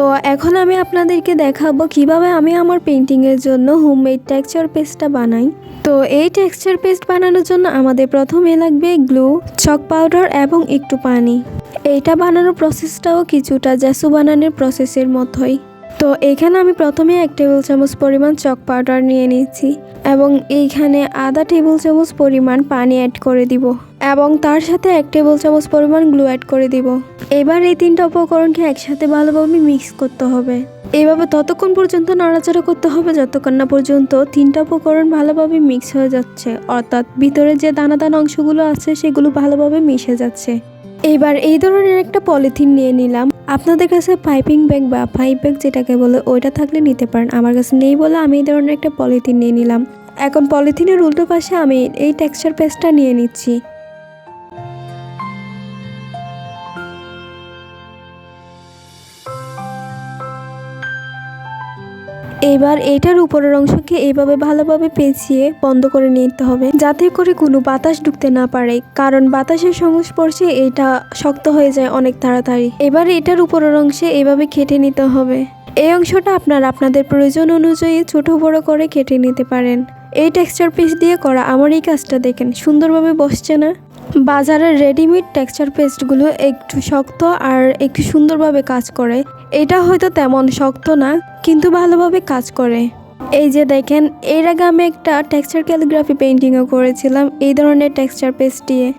তো এখন আমি আপনাদেরকে দেখাবো কীভাবে আমি আমার পেন্টিংয়ের জন্য হোমমেড টেক্সচার পেস্টটা বানাই। তো এই টেক্সচার পেস্ট বানানোর জন্য আমাদের প্রথমে লাগবে গ্লু চক পাউডার এবং একটু পানি। এইটা বানানোর প্রসেসটাও কিছুটা জ্যাসু বানানোর প্রসেসের মতোই। তো এখানে আমি প্রথমে এক টেবিল চামচ পরিমাণ চক পাউডার নিয়ে নিচ্ছি এবং এইখানে আধা টেবিল চামচ পরিমাণ পানি অ্যাড করে দিব এবং তার সাথে এক টেবিল চামচ পরিমাণ গ্লু অ্যাড করে দিব। এবার এই তিনটা উপকরণকে একসাথে ভালোভাবে মিক্স করতে হবে। এইভাবে ততক্ষণ পর্যন্ত নাড়াচাড়া করতে হবে, যতক্ষণ না পর্যন্ত তিনটা উপকরণ ভালোভাবে মিক্স হয়ে যাচ্ছে। অর্থাৎ ভিতরে যে দানা দানা অংশগুলো আছে, সেগুলো ভালোভাবে মিশে যাচ্ছে। এবার এই ধরনের একটা পলিথিন নিয়ে নিলাম। আপনাদের কাছে পাইপিং ব্যাগ বা পাইপ ব্যাগ যেটাকে বলে, ওইটা থাকলে নিতে পারেন। আমার কাছে নেই বলে আমি এই ধরনের একটা পলিথিন নিয়ে নিলাম। এখন পলিথিনের উল্টো পাশে আমি এই টেক্সচার পেস্টটা নিয়ে নিচ্ছি। এবার এটার উপরের অংশকে এইভাবে ভালোভাবে পেঁচিয়ে বন্ধ করে নিতে হবে। যাতে করে কোনো বাতাস ঢুকতে না পারে, কারণ বাতাসের সংস্পর্শে এটা শক্ত হয়ে যায় অনেক তাড়াতাড়ি। এবার এটার উপরের অংশে এভাবে কেটে নিতে হবে। এই অংশটা আপনার আপনাদের প্রয়োজন অনুযায়ী ছোট বড় করে কেটে নিতে পারেন। এই টেক্সচার পিস দিয়ে করা আমার এই কাজটা দেখেন, সুন্দরভাবে বসছে না। বাজারের রেডিমেড টেক্সচার পেস্টগুলো একটু শক্ত আর একটু সুন্দরভাবে কাজ করে। এটা হয়তো তেমন শক্ত না, কিন্তু ভালোভাবে কাজ করে। এই যে দেখেন, এর আগে আমি একটা টেক্সচার ক্যালিগ্রাফি পেন্টিংও করেছিলাম, এই ধরনের টেক্সচার পেস্ট দিয়ে।